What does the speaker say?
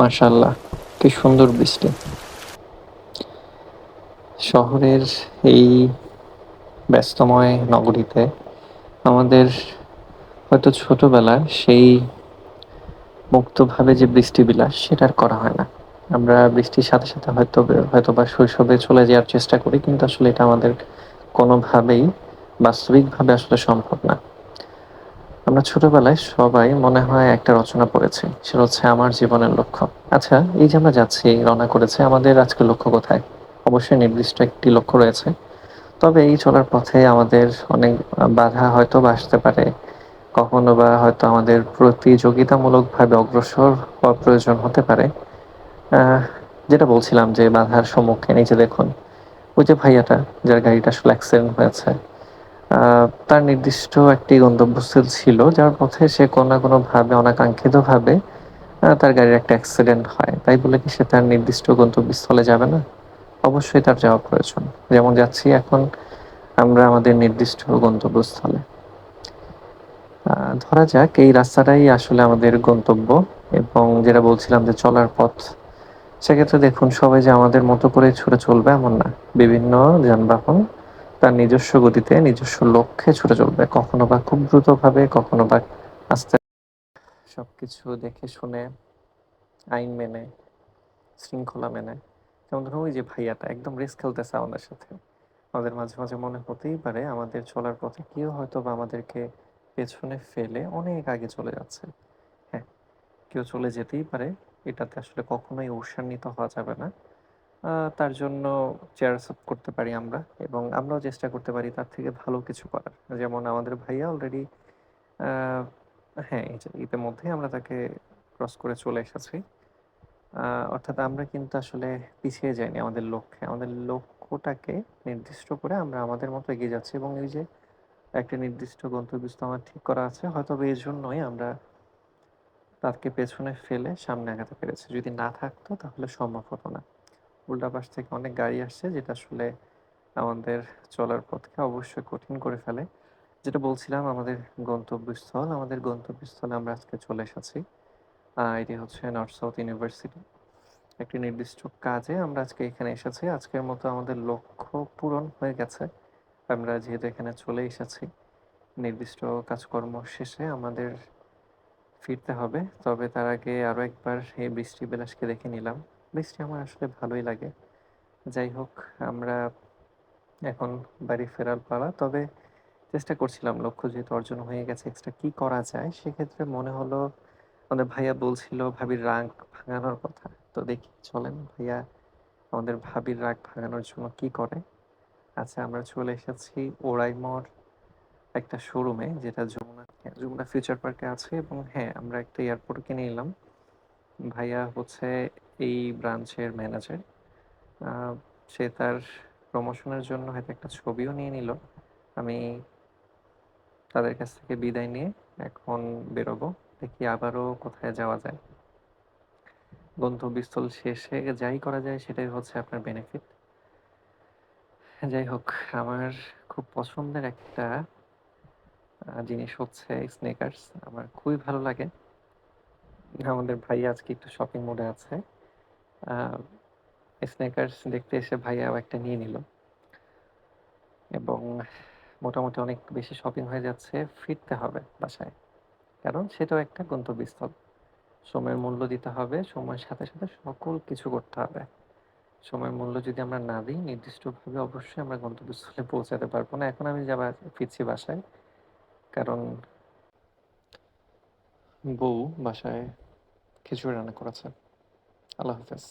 মাশাআল্লাহ, কি সুন্দর বৃষ্টি। শহরের এই ব্যস্তময় নগরীতে আমাদের হয়তো ছোটবেলায় সেই মুক্তভাবে যে বৃষ্টি বিলাস সেটা আর করা হয় না। আমরা বৃষ্টির সাথে সাথে হয়তো হয়তো বা শৈশবে চলে যাওয়ার চেষ্টা করি, কিন্তু আসলে এটা আমাদের কোনোভাবেই বাস্তবিকভাবে আসলে সম্ভব না। আমরা ছোটবেলায় সবাই মনে হয় একটা রচনা পড়েছি। সেটা হচ্ছে আমার জীবনের লক্ষ্য। আচ্ছা এই যে আমরা যাচ্ছি রওনা করেছে, আমাদের আজকে লক্ষ্য কোথায়? অবশ্যই নির্দিষ্ট একটি লক্ষ্য রয়েছে। তবে এই চলার পথে আমাদের অনেক বাধা হয়তো বা আসতে পারে। কখনো বা হয়তো আমাদের প্রতিযোগিতামূলকভাবে অগ্রসর হওয়া প্রয়োজন হতে পারে। যেটা বলছিলাম যে বাধার সম্মুখীন, এই যে দেখুন, ওই যে ভাইয়াটা, যার গাড়িটা আসলে অ্যাক্সিডেন্ট হয়েছে তার নির্দিষ্ট একটি গন্তব্যস্থল ছিল, যার পথে সে কোনো না কোনোভাবে, অনাকাঙ্ক্ষিতভাবে তার গাড়ির একটা অ্যাক্সিডেন্ট হয়। তাই বলে কি সে তার নির্দিষ্ট গন্তব্যস্থলে যাবে না? অবশ্যই তার যাওয়া প্রয়োজন। যেমন যাচ্ছি এখন আমরা আমাদের নির্দিষ্ট গন্তব্যস্থলে। ধরা যাক, এই রাস্তাটাই আসলে আমাদের গন্তব্য। এবং যেটা বলছিলাম যে চলার পথ, সেক্ষেত্রে দেখুন, সবাই যে আমাদের মতো করে ছুটে চলবে এমন না। বিভিন্ন যানবাহন তার নিজস্ব গতিতে, নিজস্ব লক্ষ্যে ছুটে চলবে। কখনো বা খুব দ্রুতভাবে, কখনো বা আস্তে সবকিছু দেখে শুনে, আইন মেনে, শৃঙ্খলা মেনে। যেমন ধরুন ওই যে ভাইয়াটা একদম রেস খেলতেছে আমাদের সাথে। আমাদের মাঝে মাঝে মনে হতেই পারে আমাদের চলার পথে কেউ হয়তো বা আমাদেরকে পেছনে ফেলে অনেক আগে চলে যাচ্ছে। হ্যাঁ কেউ চলে যেতেই পারে। এটাতে আসলে কখনোই উৎসান্বিত হওয়া যাবে না। তার জন্য চেয়ার আপ করতে পারি আমরা এবং আমরাও চেষ্টা করতে পারি তার থেকে ভালো কিছু করার। যেমন আমাদের ভাইয়া অলরেডি হ্যাঁ ইতিমধ্যে আমরা তাকে ক্রস করে চলে এসেছি। অর্থাৎ আমরা কিন্তু আসলে পিছিয়ে যাইনি আমাদের লক্ষ্যে। আমাদের লক্ষ্যটাকে নির্দিষ্ট করে আমরা আমাদের মতো এগিয়ে যাচ্ছি এবং এই যে একটা নির্দিষ্ট গন্তব্যস্থ আমার ঠিক করা আছে, হয়তো এই জন্যই আমরা তাকে পেছনে ফেলে সামনে আগাতে পেরেছি। যদি না থাকতো তাহলে সম্ভব হতো না। উল্টা পাশ থেকে অনেক গাড়ি আসছে, যেটা আসলে আমাদের চলার পথকে অবশ্যই কঠিন করে ফেলে। যেটা বলছিলাম, আমাদের গন্তব্যস্থল, আমাদের গন্তব্যস্থলে আমরা আজকে চলে এসেছি। এটি হচ্ছে নর্থ সাউথ ইউনিভার্সিটি একটি নির্দিষ্ট কাজে আমরা আজকে এখানে এসেছি। আজকের মতো আমাদের লক্ষ্য পূরণ হয়ে গেছে। আমরা যেহেতু এখানে চলে এসেছি, নির্দিষ্ট কাজকর্ম শেষে আমাদের ফিরতে হবে। তবে তার আগে আরও একবার এই বৃষ্টি বিলাসকে দেখে নিলাম। বৃষ্টি আমার আসলে ভালোই লাগে। যাই হোক, আমরা এখন বাড়ি ফেরার পালা। তবে চেষ্টা করছিলাম, লক্ষ্য যেহেতু অর্জন হয়ে গেছে এক্সট্রা কী করা যায়, সেক্ষেত্রে মনে হলো আমাদের ভাইয়া বলছিল ভাবির রাগ ভাঙানোর কথা। তো দেখি, চলেন ভাইয়া, আমাদের ভাবির রাগ ভাঙানোর জন্য কি করে? আচ্ছা আমরা চলে এসেছি ওরাইমোর একটা শোরুমে যেটা যমুনা যমুনা ফিউচার পার্কে আছে এবং হ্যাঁ আমরা একটা এয়ারপোর্ট কিনে নিলাম। ভাইয়া হচ্ছে এই ব্রাঞ্চের ম্যানেজার সে তার প্রমোশনের জন্য হয়তো একটা ছবিও নিয়ে নিল। আমি তাদের কাছ থেকে বিদায় নিয়ে এখন বেরোবো, দেখি আবারও কোথায় যাওয়া যায়। গন্তব্যস্থল শেষে যাই করা যায় সেটাই হচ্ছে আপনার বেনিফিট যাই হোক, আমার খুব পছন্দের একটা জিনিস হচ্ছে স্নেকার্স আমার খুবই ভালো লাগে। আমাদের ভাই আজকে একটু শপিং মোডে আছে। স্নেকার্স দেখতে এসে ভাইয়াও একটা নিয়ে নিল। এবং মোটামুটি অনেক বেশি শপিং হয়ে যাচ্ছে, ফিরতে হবে বাসায়। কারণ সেটাও একটা গন্তব্যস্থল। সময়ের মূল্য দিতে হবে, সময়ের সাথে সাথে সকল কিছু করতে হবে। সময়ের মূল্য যদি আমরা না দিই, নির্দিষ্টভাবে অবশ্যই আমরা গন্তব্যস্থলে পৌঁছাতে পারব না। এখন আমি যাবার, ফিরছি বাসায়। কারণ বউ বাসায় খিচুড়ি রান্না করেছে। আল্লাহ হাফেজ।